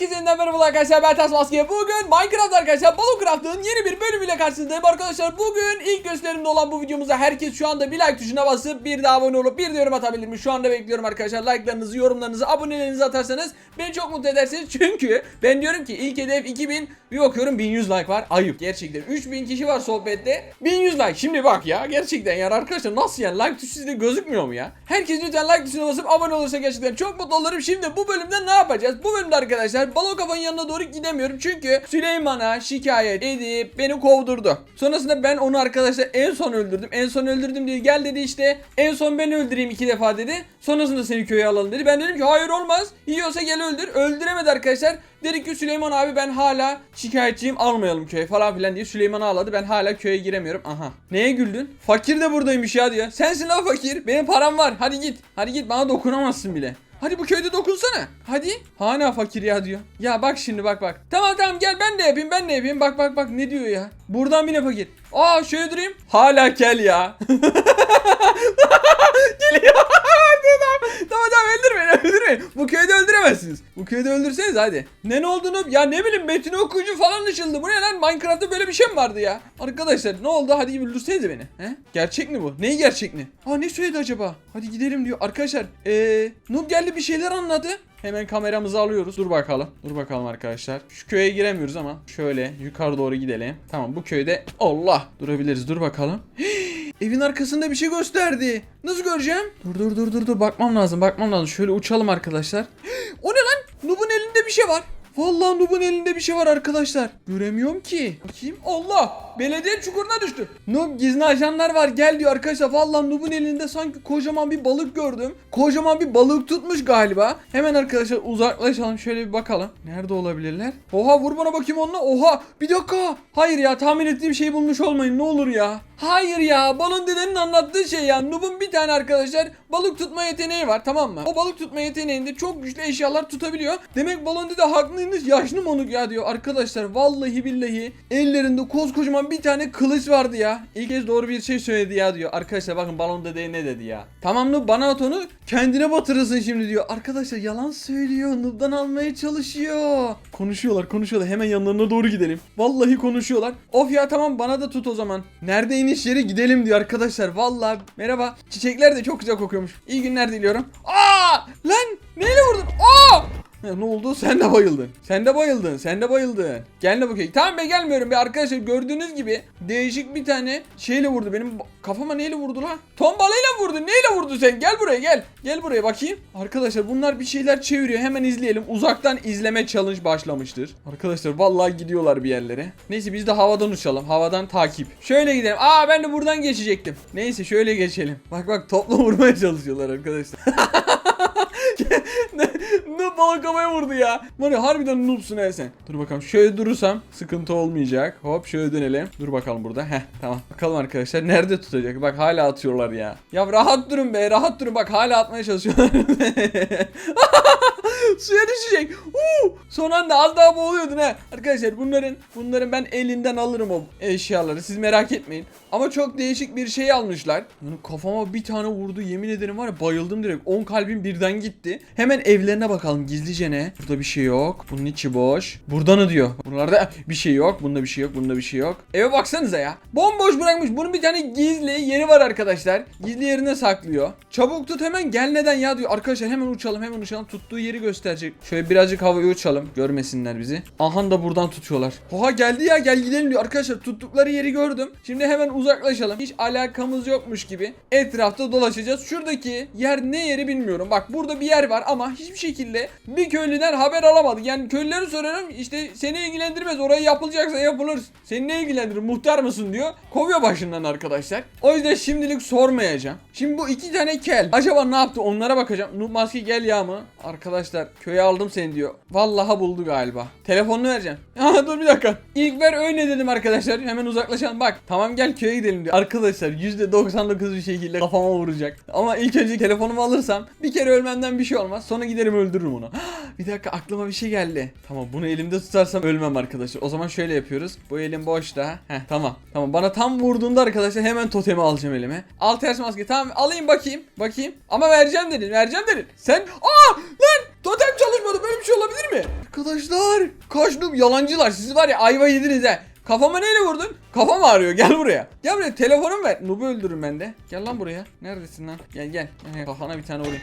Herkese yeniden merhaba arkadaşlar ben Tas Maske. Bugün Minecraft arkadaşlar Ballocraft'ın yeni bir bölümüyle karşınızdayım arkadaşlar. Bugün ilk gösterimde olan bu videomuza herkes şu anda bir like tuşuna basıp bir de abone olup bir de yorum atabilir mi? Şu anda bekliyorum arkadaşlar. Like'larınızı, yorumlarınızı, abonelerinizi atarsanız beni çok mutlu edersiniz. Çünkü ben diyorum ki ilk hedef 2000 bir bakıyorum 1100 like var. Ayıp gerçekten. 3000 kişi var sohbette. 1100 like. Şimdi bak ya gerçekten yani arkadaşlar nasıl yani like tuşu sizde gözükmüyor mu ya? Herkes lütfen like tuşuna basıp abone olursa gerçekten çok mutlu olurum. Şimdi bu bölümde ne yapacağız? Bu bölümde arkadaşlar balon kafanın yanına doğru gidemiyorum. Çünkü Süleyman'a şikayet edip beni kovdurdu. Sonrasında ben onu arkadaşlar en son öldürdüm. En son öldürdüm diye gel dedi işte. En son ben öldüreyim iki defa dedi. Sonrasında seni köye alalım dedi. Ben dedim ki hayır olmaz. Yiyorsa gel öldür. Öldüremedi arkadaşlar. Dedi ki Süleyman abi ben hala şikayetçiyim almayalım köye falan filan diye Süleyman'ı ağladı. Ben hala köye giremiyorum. Aha. Neye güldün? Fakir de buradaymış ya diyor. Sensin lan fakir. Benim param var. Hadi git. Hadi git bana dokunamazsın bile. Hadi bu köyde dokunsana. Hadi. Hala fakir ya diyor. Ya bak şimdi bak bak. Tamam tamam gel ben de yapayım ben de yapayım. Bak bak bak ne diyor ya. Buradan bir ne fakir. Aa şöyle durayım. Hala kel ya. Geliyor. tamam tamam öldürmeyin öldürmeyin. Bu köyde öldüremezsiniz. Bu köyde öldürseniz hadi. Ne ne olduğunu ya ne bileyim Metin okuyucu falan ışıldı. Bu ne lan Minecraft'ta böyle bir şey mi vardı ya? Arkadaşlar ne oldu hadi öldürsenize beni. He? Gerçek mi bu? Neyi gerçek mi? Aa ne söyledi acaba? Hadi gidelim diyor. Arkadaşlar eee Noob geldi bir şeyler anladı. Hemen kameramızı alıyoruz. Dur bakalım. Dur bakalım arkadaşlar. Şu köye giremiyoruz ama şöyle yukarı doğru gidelim. Tamam bu köyde Allah durabiliriz. Dur bakalım. Evin arkasında bir şey gösterdi. Nasıl göreceğim? Dur dur dur dur dur bakmam lazım bakmam lazım. Şöyle uçalım arkadaşlar. o ne lan? Noob'un elinde bir şey var. Vallahi Noob'un elinde bir şey var arkadaşlar. Göremiyorum ki. Bakayım. Allah! Belediye çukuruna düştü. Noob gizli ajanlar var gel diyor arkadaşlar. Vallahi Noob'un elinde sanki kocaman bir balık gördüm. Kocaman bir balık tutmuş galiba. Hemen arkadaşlar uzaklaşalım şöyle bir bakalım. Nerede olabilirler? Oha vur bana bakayım onunla. Oha bir dakika. Hayır ya tahmin ettiğim şeyi bulmuş olmayın ne olur ya. Hayır ya balon dedenin anlattığı şey ya. Noob'un bir tane arkadaşlar balık tutma yeteneği var tamam mı? O balık tutma yeteneğinde çok güçlü eşyalar tutabiliyor. Demek balon dede haklıymış yaşlı monuk ya diyor. Arkadaşlar vallahi billahi ellerinde koskocaman bir tane kılıç vardı ya. İlk kez doğru bir şey söyledi ya diyor. Arkadaşlar bakın balon dedeye ne dedi ya. Tamam Noob bana at onu kendine batırırsın şimdi diyor. Arkadaşlar yalan söylüyor. Noob'dan almaya çalışıyor. Konuşuyorlar konuşuyorlar. Hemen yanlarına doğru gidelim. Vallahi konuşuyorlar. Of ya tamam bana da tut o zaman. Nerede iniş yeri gidelim diyor arkadaşlar. Vallahi merhaba. Çiçekler de çok güzel kokuyormuş. İyi günler diliyorum. Aa! Lan neyle vurdun? Aa! Ne oldu? Sen de bayıldın. Sen de bayıldın. Sen de bayıldın. Gel de bakayım. Tamam be gelmiyorum be arkadaşlar. Gördüğünüz gibi değişik bir tane şeyle vurdu. Benim kafama neyle vurdu la? Ton balığıyla vurdu. Neyle vurdu sen? Gel buraya gel. Gel buraya bakayım. Arkadaşlar bunlar bir şeyler çeviriyor. Hemen izleyelim. Uzaktan izleme challenge başlamıştır. Arkadaşlar vallahi gidiyorlar bir yerlere. Neyse biz de havadan uçalım. Havadan takip. Şöyle gidelim. Aa ben de buradan geçecektim. Neyse şöyle geçelim. Bak bak topla vurmaya çalışıyorlar arkadaşlar. balık havaya vurdu ya. Var ya harbiden noobsun he sen. Dur bakalım şöyle durursam sıkıntı olmayacak. Hop şöyle dönelim. Dur bakalım burada. Heh tamam. Bakalım arkadaşlar nerede tutacak. Bak hala atıyorlar ya. Ya rahat durun be rahat durun. Bak hala atmaya çalışıyorlar. Suya düşecek. Uuu. Son anda az daha boğuluyordun ha. Arkadaşlar bunların bunların ben elinden alırım o eşyaları. Siz merak etmeyin. Ama çok değişik bir şey almışlar. Yani kafama bir tane vurdu. Yemin ederim var ya bayıldım direkt. 10 kalbim birden gitti. Hemen evlerine bakalım gizlice ne? Burada bir şey yok. Bunun içi boş. Burada ne diyor? Buralarda bir şey yok. Bunda bir şey yok. Bunda bir şey yok. Eve baksanıza ya. Bomboş bırakmış. Bunun bir tane gizli yeri var arkadaşlar. Gizli yerine saklıyor. Çabuk tut hemen gel neden ya diyor. Arkadaşlar hemen uçalım hemen uçalım. Tuttuğu yeri gösterecek. Şöyle birazcık havaya uçalım. Görmesinler bizi. Aha da buradan tutuyorlar. Oha geldi ya gel gidelim diyor. Arkadaşlar tuttukları yeri gördüm. Şimdi hemen uzaklaşalım. Hiç alakamız yokmuş gibi etrafta dolaşacağız. Şuradaki yer ne yeri bilmiyorum. Bak burada bir yer var ama hiçbir şekilde bir köylüden haber alamadık. Yani köylüleri sorarım işte seni ilgilendirmez. Orayı yapılacaksa yapılır. Seni ne ilgilendirir? Muhtar mısın diyor. Kovuyor başından arkadaşlar. O yüzden şimdilik sormayacağım. Şimdi bu iki tane kel. Acaba ne yaptı? Onlara bakacağım. Noob Maske gel ya mı? Arkadaşlar köye aldım seni diyor. Vallahi buldu galiba. Telefonunu vereceğim. Aa, dur bir dakika. İlk ver öyle dedim arkadaşlar. Hemen uzaklaşalım. Bak tamam gel köye gidelim diyor. Arkadaşlar %99 bir şekilde kafama vuracak. Ama ilk önce telefonumu alırsam bir kere ölmemden bir şey olmaz. Sonra giderim öldürürüm onu. bir dakika aklıma bir şey geldi. Tamam bunu elimde tutarsam ölmem arkadaşlar. O zaman şöyle yapıyoruz. Bu elim boşta. Heh tamam. Tamam bana tam vurduğunda arkadaşlar hemen totemi alacağım elime. Al ters maske. Tamam alayım bakayım. Bakayım. Ama vereceğim dedin. Vereceğim dedin. Sen aa lan Totem çalışmadı. Böyle bir şey olabilir mi? Arkadaşlar. Kaç noob yalancılar. Siz var ya ayva yediniz he. Kafama neyle vurdun? Kafam ağrıyor. Gel buraya. Gel buraya. Telefonum ver. Noob'u öldürürüm ben de. Gel lan buraya. Neredesin lan? Gel gel. Kafana bir tane vurayım.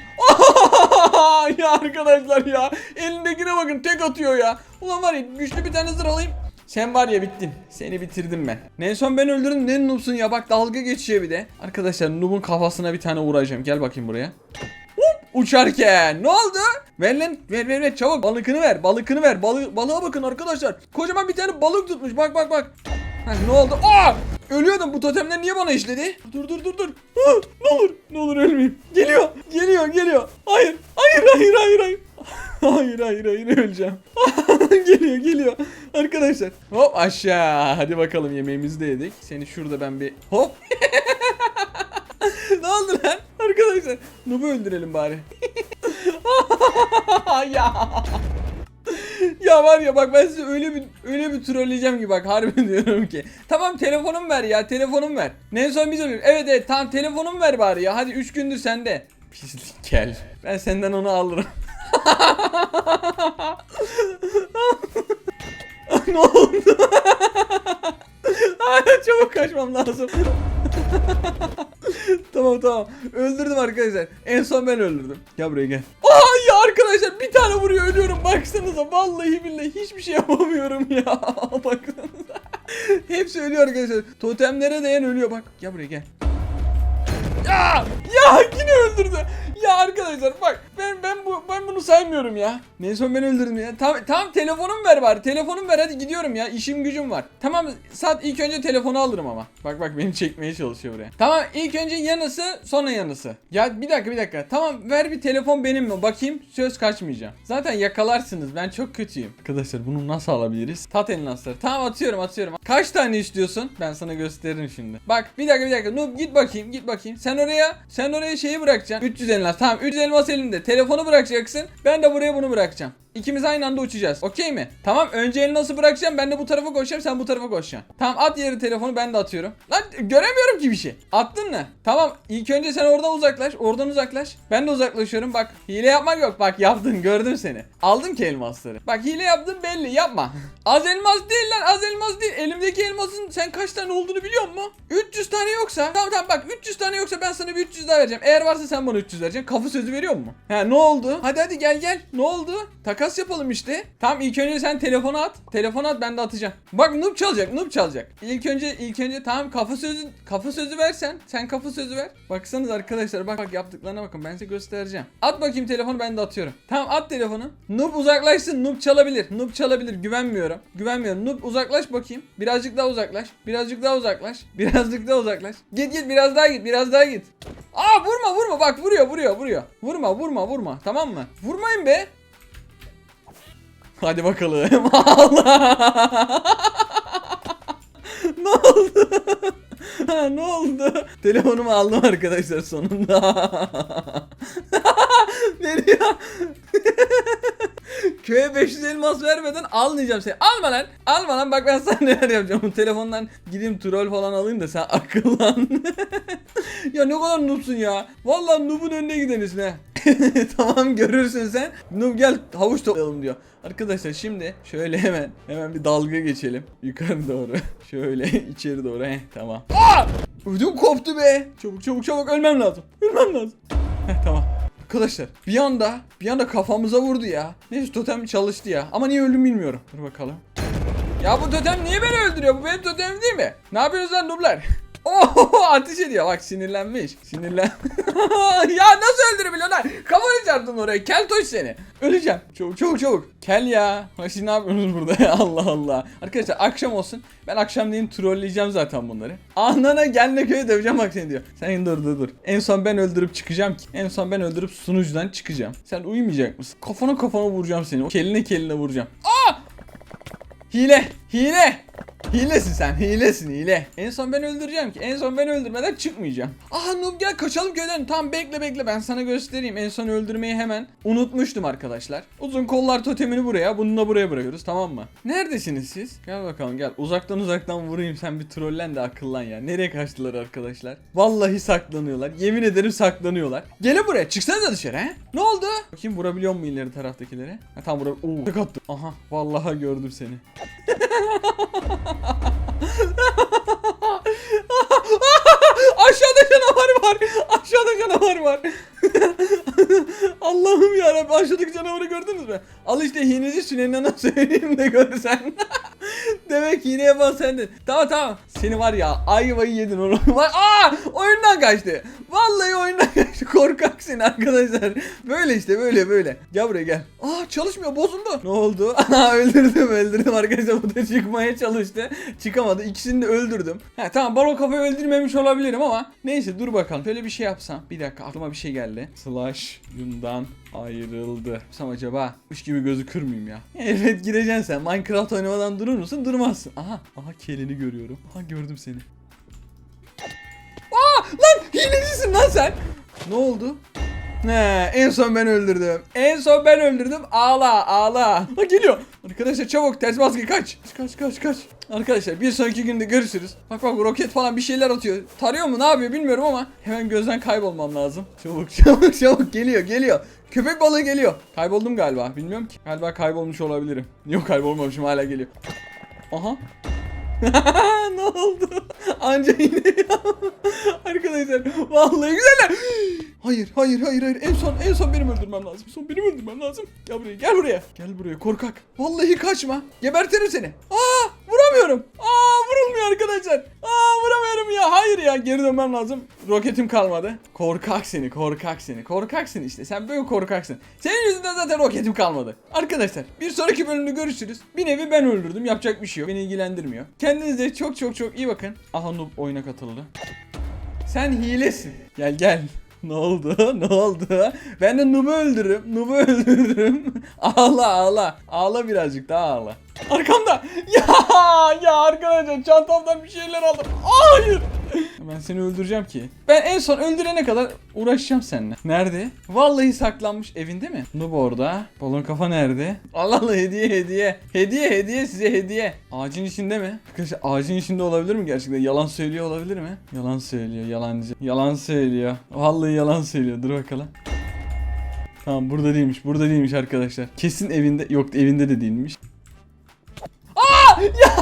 ya arkadaşlar ya. Elindekine bakın. Tek atıyor ya. Ulan var ya güçlü bir tane zırh alayım. Sen var ya bittin. Seni bitirdim ben. En son ben öldürdüm. Ne noobsun ya. Bak dalga geçiyor bir de. Arkadaşlar noob'un kafasına bir tane vuracağım. Gel bakayım buraya. Hop, uçarken ne oldu? Ver lan ver ver ver çabuk balıkını ver balıkını ver Balı, balığa bakın arkadaşlar kocaman bir tane balık tutmuş bak bak bak ha, ne oldu Aa! ölüyordum bu totemler niye bana işledi dur dur dur dur Ha, ne olur ne olur ölmeyeyim geliyor geliyor geliyor hayır hayır hayır hayır hayır Hayır hayır hayır öleceğim. geliyor geliyor. Arkadaşlar. Hop aşağı. Hadi bakalım yemeğimizi de yedik. Seni şurada ben bir hop. ne oldu lan? Arkadaşlar. Nub'u öldürelim bari. ya. Ya var ya bak ben size öyle bir öyle bir trolleyeceğim ki bak harbi diyorum ki. Tamam telefonum ver ya telefonum ver. Ne son biz ölüyoruz. Evet evet tamam telefonum ver bari ya. Hadi 3 gündür sende. Pislik gel. Ben senden onu alırım. ne oldu? Hala çabuk kaçmam lazım. tamam tamam. Öldürdüm arkadaşlar. En son ben öldürdüm. Gel buraya gel. Aa ya arkadaşlar bir tane vuruyor ölüyorum. Baksanıza vallahi billahi hiçbir şey yapamıyorum ya. Baksanıza. Hepsi ölüyor arkadaşlar. Totemlere değen ölüyor bak. Gel buraya gel. Ya! Ya öldürdü. Ya arkadaşlar bak ben ben bu ben bunu saymıyorum ya. Neyse ben öldürdüm ya. Tamam tamam telefonum ver bari. Telefonum ver hadi gidiyorum ya. İşim gücüm var. Tamam saat ilk önce telefonu alırım ama. Bak bak beni çekmeye çalışıyor buraya. Tamam ilk önce yanısı sonra yanısı. Ya bir dakika bir dakika. Tamam ver bir telefon benim mi? Bakayım söz kaçmayacağım. Zaten yakalarsınız. Ben çok kötüyüm. Arkadaşlar bunu nasıl alabiliriz? Tat elmasları. Tamam atıyorum atıyorum. Kaç tane istiyorsun? Ben sana gösteririm şimdi. Bak bir dakika bir dakika. Noob git bakayım git bakayım. Sen oraya sen oraya şeyi bırakacaksın. 300 elmas. Tamam 300 elmas elinde. Telefonu bırakacaksın. Ben de buraya bunu bırakacağım. İkimiz aynı anda uçacağız. Okey mi? Tamam önce elini nasıl bırakacağım? Ben de bu tarafa koşacağım. Sen bu tarafa koşacaksın. Tamam at yeri telefonu ben de atıyorum. Lan göremiyorum ki bir şey. Attın mı? Tamam ilk önce sen oradan uzaklaş. Oradan uzaklaş. Ben de uzaklaşıyorum. Bak hile yapmak yok. Bak yaptın gördüm seni. Aldım ki elmasları. Bak hile yaptın belli yapma. Az elmas değil lan az elmas değil. Elimdeki elmasın sen kaç tane olduğunu biliyor musun? 300 tane yoksa. Tamam tamam bak 300 tane yoksa ben sana bir 300 daha vereceğim. Eğer varsa sen bana 300 vereceksin. Kafa sözü veriyor mu? Ha ne oldu? Hadi hadi gel gel. Ne oldu? Takas yapalım işte. Tamam ilk önce sen telefonu at. Telefonu at ben de atacağım. Bak noob çalacak noob çalacak. İlk önce ilk önce tamam kafa sözü kafa sözü versen. Sen kafa sözü ver. Baksanız arkadaşlar bak bak yaptıklarına bakın ben size göstereceğim. At bakayım telefonu ben de atıyorum. Tamam at telefonu. Noob uzaklaşsın. Noob çalabilir. Noob çalabilir. Güvenmiyorum. Güvenmiyorum. Noob uzaklaş bakayım. Birazcık daha uzaklaş. Birazcık daha uzaklaş. Birazcık daha uzaklaş. Git git biraz daha git. Biraz daha git. Aa vurma vurma bak vuruyor vuruyor vuruyor. Vurma vurma vurma tamam mı? Vurmayın be. Hadi bakalım. Allah. ne oldu? Ha, ne oldu? Telefonumu aldım arkadaşlar sonunda. Veriyor. Köye 500 elmas vermeden almayacağım seni. Alma lan. Alma lan bak ben sana neler yapacağım. Bu telefondan gideyim troll falan alayım da sen akıllan. ya ne kadar noobsun ya. Vallahi noob'un önüne gideniz ne. tamam görürsün sen. Noob gel havuç toplayalım diyor. Arkadaşlar şimdi şöyle hemen hemen bir dalga geçelim. Yukarı doğru. Şöyle içeri doğru. Heh, tamam. Aa! Ödüm koptu be. Çabuk çabuk çabuk ölmem lazım. Ölmem lazım. Heh, tamam. Arkadaşlar bir anda bir anda kafamıza vurdu ya. Neyse totem çalıştı ya. Ama niye öldüm bilmiyorum. Dur bakalım. Ya bu totem niye beni öldürüyor? Bu benim totemim değil mi? Ne yapıyorsunuz lan nublar? Oh ateş ediyor bak sinirlenmiş. Sinirlen. ya nasıl öldürebiliyorsun lan? Kafanı çarptın oraya. Kel toş seni. Öleceğim. Çabuk çabuk çabuk. Kel ya. Ha, Siz ne yapıyorsunuz burada ya? Allah Allah. Arkadaşlar akşam olsun. Ben akşamleyin trolleyeceğim zaten bunları. Anana gel ne köye döveceğim bak seni diyor. Sen dur dur dur. En son ben öldürüp çıkacağım ki. En son ben öldürüp sunucudan çıkacağım. Sen uyumayacak mısın? Kafana kafana vuracağım seni. Keline keline vuracağım. Aa! Hile! Hile! Hilesin sen hilesin hile. En son ben öldüreceğim ki. En son ben öldürmeden çıkmayacağım. Aha Noob gel kaçalım köyden. Tamam bekle bekle ben sana göstereyim. En son öldürmeyi hemen unutmuştum arkadaşlar. Uzun kollar totemini buraya bunu da buraya bırakıyoruz tamam mı? Neredesiniz siz? Gel bakalım gel. Uzaktan uzaktan vurayım sen bir trollen de akıllan ya. Nereye kaçtılar arkadaşlar? Vallahi saklanıyorlar. Yemin ederim saklanıyorlar. Gelin buraya çıksanıza dışarı he. Ne oldu? Bakayım vurabiliyor mu ileri taraftakilere? Ha tamam vurab... Oo attım. Aha vallahi gördüm seni. Aşağıda canavar var. Aşağıda canavar var. Allah'ım ya aşağıdaki canavarı gördünüz mü? Al işte hineci Süneyman'a söyleyeyim de görsen. Demek hile yapan sendin. Tamam tamam. Seni var ya ayvayı yedin oğlum. Aa oyundan kaçtı. Vallahi oyundan kaçtı. Korkak seni arkadaşlar. Böyle işte böyle böyle. Gel buraya gel. Aa çalışmıyor bozuldu. Ne oldu? Aa öldürdüm öldürdüm arkadaşlar. Bu da çıkmaya çalıştı. Çıkamadı. İkisini de öldürdüm. Ha tamam balon kafayı öldürmemiş olabilirim ama neyse dur bakalım. Şöyle bir şey yapsam. Bir dakika aklıma bir şey geldi. Slash yundan ayrıldı. Yapsam acaba? Üç gibi gözükür müyüm ya? Evet gireceksin sen. Minecraft oynamadan durur musun? Durmazsın. Aha. Aha kelini görüyorum. Aha gördüm seni. Aa lan hilecisin lan sen. Ne oldu? Ne en son ben öldürdüm. En son ben öldürdüm. Ağla ağla. Ha geliyor. Arkadaşlar çabuk ters maske kaç. Kaç kaç kaç. Arkadaşlar bir sonraki günde görüşürüz. Bak bak roket falan bir şeyler atıyor. Tarıyor mu ne yapıyor bilmiyorum ama hemen gözden kaybolmam lazım. Çabuk çabuk çabuk geliyor geliyor. Köpek balığı geliyor. Kayboldum galiba. Bilmiyorum ki. Galiba kaybolmuş olabilirim. Yok kaybolmamışım hala geliyor. Aha. ne oldu? Anca yine Arkadaşlar vallahi güzeller. Hayır hayır hayır hayır en son en son benim öldürmem lazım. Son benim öldürmem lazım. Gel buraya gel buraya. Gel buraya korkak. Vallahi kaçma. Gebertirim seni. Aa vuramıyorum. Aa vurulmuyor arkadaşlar. Aa vuramıyorum ya. Hayır ya geri dönmem lazım. Roketim kalmadı. Korkak seni korkak seni. Korkaksın işte. Sen böyle korkaksın. Senin yüzünden zaten roketim kalmadı. Arkadaşlar bir sonraki bölümde görüşürüz. Bir nevi ben öldürdüm. Yapacak bir şey yok. Beni ilgilendirmiyor. Kendinize çok çok çok iyi bakın. Aha Noob oyuna katıldı. Sen hilesin. Gel gel. Ne oldu? Ne oldu? Ben de Noob'u öldürürüm. Noob'u öldürürüm. ağla ağla. Ağla birazcık daha ağla. Arkamda. Ya ya arkadaşlar çantamdan bir şeyler aldım. Hayır. Ben seni öldüreceğim ki. Ben en son öldürene kadar uğraşacağım seninle. Nerede? Vallahi saklanmış evinde mi? Noob orada. Balon kafa nerede? Allah Allah hediye hediye. Hediye hediye size hediye. Ağacın içinde mi? Arkadaşlar ağacın içinde olabilir mi gerçekten? Yalan söylüyor olabilir mi? Yalan söylüyor yalancı. Yalan söylüyor. Vallahi yalan söylüyor. Dur bakalım. Tamam burada değilmiş. Burada değilmiş arkadaşlar. Kesin evinde. Yok evinde de değilmiş. Aa! Ya!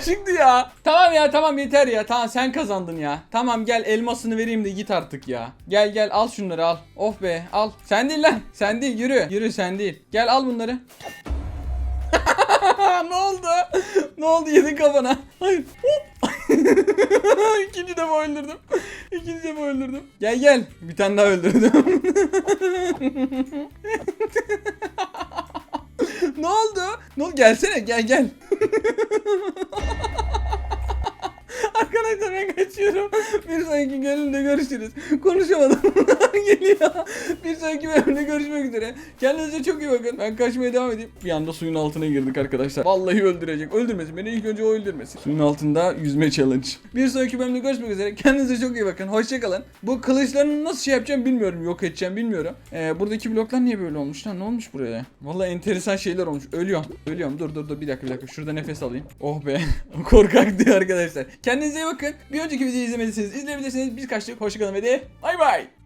Çıktı ya. Tamam ya tamam yeter ya. Tamam sen kazandın ya. Tamam gel elmasını vereyim de git artık ya. Gel gel al şunları al. Of be al. Sen değil lan. Sen değil yürü. Yürü sen değil. Gel al bunları. ne oldu? Ne oldu yedin kafana? Hayır. Hop. İkinci de öldürdüm. İkinci de öldürdüm. Gel gel. Bir tane daha öldürdüm. ne oldu? Ne oldu? Gelsene gel gel. Arkadaşlar ben kaçıyorum. Bir sonraki bölümde görüşürüz. Konuşamadım. Geliyor. Bir sonraki bölümde görüşmek üzere. Kendinize çok iyi bakın. Ben kaçmaya devam edeyim. Bir anda suyun altına girdik arkadaşlar. Vallahi öldürecek. Öldürmesin. Beni ilk önce o öldürmesin. Suyun altında yüzme challenge. Bir sonraki bölümde görüşmek üzere. Kendinize çok iyi bakın. Hoşçakalın. Bu kılıçlarını nasıl şey yapacağım bilmiyorum. Yok edeceğim bilmiyorum. Ee, buradaki bloklar niye böyle olmuş lan? Ne olmuş buraya? Vallahi enteresan şeyler olmuş. Ölüyorum. Ölüyorum. Dur dur dur. Bir dakika bir dakika. Şurada nefes alayım. Oh be. Korkak diyor arkadaşlar. Kendinize iyi bakın. Bir önceki videoyu izlemediyseniz izleyebilirsiniz. Biz kaçtık. Hoşçakalın ve de bay bay.